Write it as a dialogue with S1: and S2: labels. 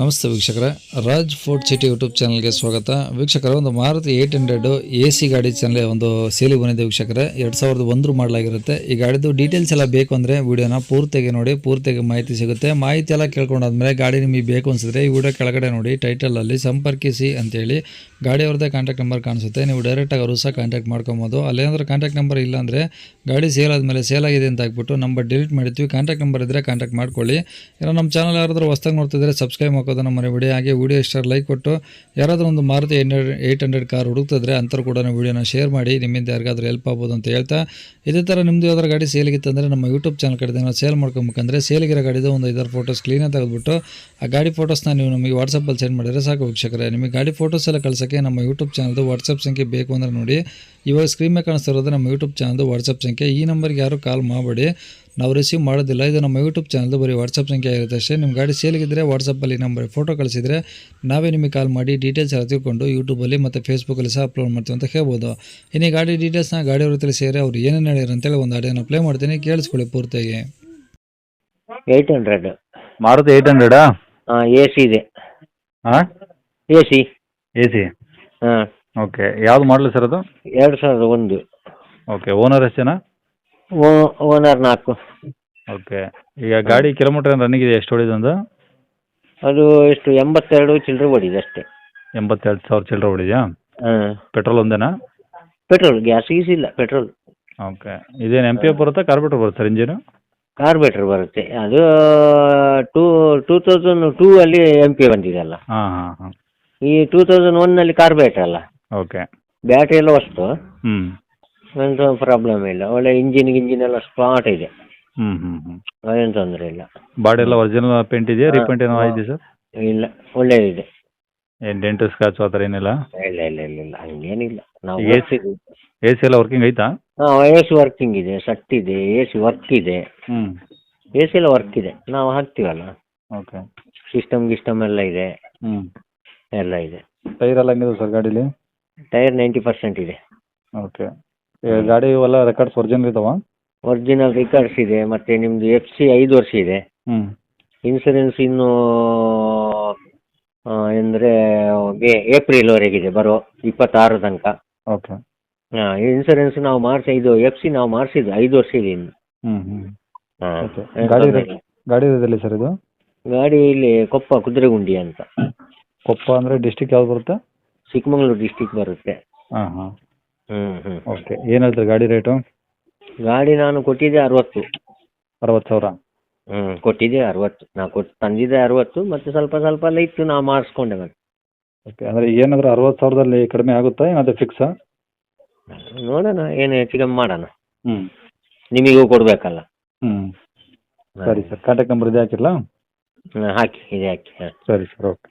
S1: ನಮಸ್ತೆ ವೀಕ್ಷಕರೇ. Raj fort city YouTube ಚಾನಲ್ಗೆ ಸ್ವಾಗತ. ವೀಕ್ಷಕರ, ಒಂದು Maruti eight hundred A C ಗಾಡಿ ಚಾನಲ್ ಒಂದು ಸೇಲಿಗೆ ಬಂದಿದೆ ವೀಕ್ಷಕರೇ. ಎರಡು ಸಾವಿರದ ಒಂದು ಮಾಡಲಾಗಿರುತ್ತೆ. ಈ ಗಾಡಿದು ಡೀಟೇಲ್ಸ್ ಎಲ್ಲ ಬೇಕು ಅಂದರೆ ವಿಡಿಯೋನ ಪೂರ್ತಿಯಾಗಿ ನೋಡಿ, ಪೂರ್ತಿಯಾಗಿ ಮಾಹಿತಿ ಸಿಗುತ್ತೆ. ಮಾಹಿತಿ ಎಲ್ಲ ಕೇಳ್ಕೊಂಡಾದ್ಮೇಲೆ ಗಾಡಿ ನಿಮಗೆ ಬೇಕು ಅನಿಸಿದ್ರೆ ಈ ವಿಡಿಯೋ ಕೆಳಗಡೆ ನೋಡಿ ಟೈಟಲಲ್ಲಿ ಸಂಪರ್ಕಿಸಿ ಅಂತೇಳಿ. ಗಾಡಿಯವ್ರದ್ದೇ ಕಾಂಟ್ಯಾಕ್ಟ್ ನಂಬರ್ ಕಾಣಿಸುತ್ತೆ. ನೀವು ಡೈರೆಕ್ಟಾಗಿ ಅವರು ಸಹ ಕಾಂಟ್ಯಾಕ್ಟ್ ಮಾಡ್ಕೊಬೋದು. ಅಲ್ಲೇನಾದ್ರೂ ಕಾಂಟ್ಯಾಕ್ಟ್ ನಂಬರ್ ಇಲ್ಲ ಅಂದರೆ ಗಾಡಿ ಸೇಲ್ ಆದಮೇಲೆ ಸೇಲ್ ಆಗಿದೆ ಅಂತ ಹಾಕ್ಬಿಟ್ಟು ನಂಬರ್ ಡಿಲೀಟ್ ಮಾಡಿರ್ತೀವಿ. ಕಾಂಟ್ಯಾಕ್ಟ್ ನಂಬರ್ ಇದ್ದರೆ ಕಾಂಟ್ಯಾಕ್ಟ್ ಮಾಡ್ಕೊಳ್ಳಿ. ಏನೋ ನಮ್ಮ ಚಾನಲ್ ಯಾರಾದರೂ ಹೊಸ್ದಾಗಿ ನೋಡ್ತಿದ್ರೆ ಸಬ್ಸ್ಕ್ರೈಬ್ ಹಾಕೋದನ್ನು ಮರಿಬೇಡಿ. ಹಾಗೆ ವಿಡಿಯೋ ಇಷ್ಟ ಲೈಕ್ ಕೊಟ್ಟು. ಯಾರಾದರೂ ಒಂದು Maruti hundred eight hundred car ಹುಡುಕ್ತಿದ್ರೆ ಅಂಥವ್ರು ಕೂಡ ವಿಡಿಯೋನ ಶೇರ್ ಮಾಡಿ. ನಿಮ್ಮಿಂದ ಯಾರಿಗಾದ್ರೂ ಹೆಲ್ಪ್ ಆಗ್ಬೋದು ಅಂತ ಹೇಳ್ತಾ. ಇದೇ ಥರ ನಿಮ್ಮದು ಯಾವ್ದಾರು ಗಾಡಿ ಸೇಲಿಗಿತ್ತಂದರೆ ನಮ್ಮ ಯೂಟ್ಯೂಬ್ ಚಾನಲ್ ಕಡೆ ನಾವು ಸೇಲ್ ಮಾಡ್ಕೊಬೇಕಂದ್ರೆ ಸೇಲಿಗಿರೋ ಗಾಡಿದು ಒಂದು ಐದಾರು ಫೋಟೋಸ್ ಕ್ಲೀನಾಗಿ ತೆಗೆದುಬಿಟ್ಟು, ಆ ಗಾಡಿ ಫೋಟೋಸ್ನ ನೀವು ನಮಗೆ ವಾಟ್ಸಪ್ಪಲ್ಲಿ ಸೆಂಡ್ ಮಾಡಿದರೆ ಸಾಕು ವೀಕ್ಷಕರೇ. ನಿಮಗೆ ಗಾಡಿ ಫೋಟೋಸ್ ಎಲ್ಲ ಕಳ್ಸೋಕ್ಕೆ ನಮ್ಮ ಯೂಟ್ಯೂಬ್ ಚಾನಲ್ದು ವಾಟ್ಸಪ್ ಸಂಖ್ಯೆ ಬೇಕು ಅಂದರೆ ನೋಡಿ. ಇವಾಗ ಸ್ಕ್ರೀನ್ ಮೇಲೆ ಕಾಣಿಸ್ತಾ ಇರೋದು ನಮ್ಮ ಯೂಟ್ಯೂಬ್ ಚಾನಲ್ದು ವಾಟ್ಸಪ್ ಸಂಖ್ಯೆ. ಈ ನಂಬರ್ಗೆ ಯಾರು ಕಾಲ್ ಮಾಡಬೇಡಿ. ನಾವು ರಿಸೀವ್ ಮಾಡೋದಿಲ್ಲ. ಇದು ನಮ್ಮ ಯೂಟ್ಯೂಬ್ ಚಾನಲ್ದು ಬರೀ ವಾಟ್ಸಪ್ ಸಂಖ್ಯೆ ಇರುತ್ತೆ ಅಷ್ಟೇ. ನಿಮ್ಮ ಗಾಡಿ ಸೇಲಿಗಿದ್ದರೆ ವಾಟ್ಸಪ್ಪಲ್ಲಿ ನಂಬರ್ ಫೋಟೋ ಕಳಿಸಿದರೆ ನಾವೇ ನಿಮಗೆ ಕಾಲ್ ಮಾಡಿ ಡೀಟೇಲ್ಸ್ ಎಲ್ಲ ತಿಳ್ಕೊಂಡು ಯೂಟ್ಯೂಬಲ್ಲಿ ಮತ್ತು ಫೇಸ್ಬುಕ್ಕಲ್ಲಿ ಸಹ ಅಪ್ಲೋಡ್ ಮಾಡ್ತೀವಿ ಅಂತ ಹೇಳ್ಬೋದು. ಇನ್ನು ಈ ಗಾಡಿ ಡೀಟೇಲ್ಸ್ನ ಗಾಡಿಯವ್ರ ಸೇರಿ ಅವ್ರು ಏನೇನು ಹೇಳಿದ್ರು ಅಂತೇಳಿ ಒಂದು ಆಡಿಯೋನ ಪ್ಲೇ ಮಾಡ್ತೀನಿ. ಕೇಳಿಸ್ಕೊಳ್ಳಿ ಪೂರ್ತಿಯಾಗಿ.
S2: ಏಯ್ಟ್ ಹಂಡ್ರೆಡ್
S3: ಮಾರುತಿ ಏಯ್ಟ್ ಹಂಡ್ರೆಡಾ
S2: ಎ ಸಿ ಇದೆ.
S3: ಹಾಂ
S2: ಎ ಸಿ
S3: ಎ ಸಿ
S2: ಹಾಂ.
S3: ಓಕೆ. ಯಾವ್ದು ಮಾಡಲು ಸರ್ ಅದು?
S2: ಎರಡು ಸಾವಿರದ ಒಂದು.
S3: ಓಕೆ ಓನರ್ ಎಷ್ಟು ಜನ
S2: ಓನರ್ ನಾಲ್ಕು.
S3: ಓಕೆ. ಈಗ ಗಾಡಿ ಕಿಲೋಮೀಟರ್ ರನ್ನಿಂಗ್ ಇದೆ ಎಷ್ಟು ಹೊಡಿದೆ ಒಂದು
S2: ಅದು ಎಷ್ಟು ಎಂಬತ್ತೆರಡು ಚಿಲ್ಲರೆ ಹೊಡಿದೆ ಅಷ್ಟೇ.
S3: ಎಂಬತ್ತೆರಡು ಸಾವಿರ ಚಿಲ್ಲರೆ ಹೊಡಿದೆಯಾ
S2: ಹಾಂ.
S3: ಪೆಟ್ರೋಲ್ ಒಂದೇನಾ?
S2: ಪೆಟ್ರೋಲ್ ಗ್ಯಾಸ್ ಗೀಸ್ ಇಲ್ಲ ಪೆಟ್ರೋಲ್
S3: ಓಕೆ. ಇದೇನು ಎಂ ಪಿ ಎಫ್ ಬರುತ್ತಾ ಕಾರ್ಬೇಟರ್ ಬರುತ್ತೆ ಸರ್ ಇಂಜಿನ್
S2: ಕಾರ್ಬೇಟ್ರ್ ಬರುತ್ತೆ. ಅದು ಟೂ ಟೂ ತೌಸಂಡ್ ಟೂ ಅಲ್ಲಿ ಎಂ ಪಿ ಬಂದಿದೆ ಅಲ್ಲ.
S3: ಹಾಂ ಹಾಂ ಹಾಂ.
S2: ಈ ಟೂ ತೌಸಂಡ್ ಒನ್ನಲ್ಲಿ ಕಾರ್ಬೇಟ್ರ್ ಅಲ್ಲ.
S3: ಓಕೆ
S2: ಬ್ಯಾಟ್ರಿ ಎಲ್ಲ ವಸ್ತು
S3: ಹ್ಞೂ
S2: ಎಂತ ಪ್ರಾಬ್ಲಮ್ ಇಲ್ಲ. ಒಳ್ಳೆ ಇಂಜಿನ್ ಗಿಂಜಿನ್ ಎಲ್ಲ ಸ್ಪಾಟ್ ಇದೆ.
S3: ಹ್ಞೂ ಹ್ಞೂ ಹ್ಞೂ
S2: ಅದೇನು ತೊಂದರೆ ಇಲ್ಲ.
S3: ಬಾಡಿ ಎಲ್ಲ ಒರಿಜಿನಲ್ ಪೇಂಟ್ ಇದೆಯಾ? ರೀಪೇಂಟ್ ಏನೋ ಆಗಿದೆ ಸರ್?
S2: ಇಲ್ಲ. ಒಳ್ಳೆಯದಿದೆ
S3: ಏನು ಡೆಂಟು ಸ್ಕ್ರಾಚು ಆ ಥರ ಏನಿಲ್ಲ?
S2: ಇಲ್ಲ ಇಲ್ಲ ಇಲ್ಲ ಇಲ್ಲ. ಹಂಗೇನಿಲ್ಲ. ನಾವು
S3: ಎ
S2: ಸಿ
S3: ಎ ಸಿ ಎಲ್ಲ ವರ್ಕಿಂಗ್ ಐತಾ
S2: ಹಾಂ ಎ ಸಿ ವರ್ಕಿಂಗ್ ಇದೆ. ಸಟ್ ಇದೆ ಎ ಸಿ ವರ್ಕ್ ಇದೆ.
S3: ಹ್ಞೂ
S2: ಎ ಸಿ ಎಲ್ಲ ವರ್ಕ್ ಇದೆ. ನಾವು ಹಾಕ್ತೀವಲ್ಲ?
S3: ಓಕೆ
S2: ಸಿಸ್ಟಮ್ ಗಿಸ್ಟಮ್ ಎಲ್ಲ ಇದೆ.
S3: ಹ್ಞೂ
S2: ಎಲ್ಲ ಇದೆ.
S3: ಟೈರ್ ಎಲ್ಲ ಹೆಂಗಿದೆ ಸರ್ ಗಾಡೀಲಿ?
S2: ಟೈರ್ ನೈಂಟಿ ಪರ್ಸೆಂಟ್ ಇದೆ.
S3: ಓಕೆ. ಗಾಡಿ ಎಲ್ಲ ರೆಕಾರ್ಡ್ಸ್ ಒರಿಜಿನಲ್ ಇದಾವ?
S2: ಒರಿಜಿನಲ್ ರೆಕಾರ್ಡ್ಸ್ ಇದೆ ಮತ್ತೆ ನಿಮ್ಮದು ಎಫ್ ಸಿ ಐದು ವರ್ಷ ಇದೆ.
S3: ಹ್ಞೂ
S2: ಇನ್ಸೂರೆನ್ಸ್ ಇನ್ನು ಅಂದ್ರೆ ಮೇ ಏಪ್ರಿಲ್ವರೆಗಿದೆ ಬರೋ ಇಪ್ಪತ್ತಾರು ತನಕ.
S3: ಓಕೆ.
S2: ಹಾಂ ಇನ್ಸೂರೆನ್ಸ್ ನಾವು ಮಾಡಿಸಿ ಇದು ಎಫ್ ಸಿ ನಾವು ಮಾಡಿಸಿದ್ದು ಐದು ವರ್ಷ ಇದೆ ಇನ್ನು.
S3: ಹ್ಞೂ ಹ್ಞೂ
S2: ಹಾಂ
S3: ಓಕೆ ಗಾಡಿ ಗಾಡಿ ಇರೋದಲ್ಲಿ ಸರ್ ಇದು?
S2: ಗಾಡಿ ಇಲ್ಲಿ ಕೊಪ್ಪ ಕುದುರೆಗುಂಡಿ ಅಂತ.
S3: ಕೊಪ್ಪ ಅಂದ್ರೆ ಡಿಸ್ಟಿಕ್ ಯಾವ್ದು ಬರುತ್ತೆ?
S2: ಚಿಕ್ಕಮಗಳೂರು ಡಿಸ್ಟಿಕ್ ಬರುತ್ತೆ.
S3: ಹಾಂ ಹಾಂ.
S2: ಹ್ಮ್ ಹ್ಞೂ
S3: ಓಕೆ ಏನು ಹೇಳ್ತಾರೆ ಗಾಡಿ ರೇಟು
S2: ಗಾಡಿ ನಾನು ಕೊಟ್ಟಿದ್ದೆ ಅರವತ್ತು.
S3: ಅರವತ್ತು ಸಾವಿರ?
S2: ಹ್ಞೂ ಕೊಟ್ಟಿದ್ದೆ ಅರವತ್ತು. ನಾನು ಕೊಟ್ಟು ತಂದಿದ್ದೆ ಅರವತ್ತು ಮತ್ತೆ ಸ್ವಲ್ಪ ಸ್ವಲ್ಪ ಎಲ್ಲ ಇತ್ತು ನಾ ಮಾಡಿಸ್ಕೊಂಡೆ ಮತ್ತೆ.
S3: ಓಕೆ ಅಂದರೆ ಏನಾದರೂ ಅರವತ್ತು ಸಾವಿರದಲ್ಲಿ ಕಡಿಮೆ ಆಗುತ್ತಾ ಏನಾದರೂ ಫಿಕ್ಸ್
S2: ನೋಡೋಣ ಏನು ಹೆಚ್ಚು ಕಮ್ಮಿ ಮಾಡೋಣ.
S3: ಹ್ಞೂ
S2: ನಿಮಗೂ ಕೊಡಬೇಕಲ್ಲ.
S3: ಹ್ಞೂ ಸರಿ ಸರ್ ಕಾಂಟ್ಯಾಕ್ಟ್ ನಂಬರ್ ಇದೆ ಹಾಕಿರಲಾ?
S2: ಹಾಕಿ ಇದೆ ಹಾಕಿ ಹಾಂ
S3: ಸರಿ ಸರ್ ಓಕೆ.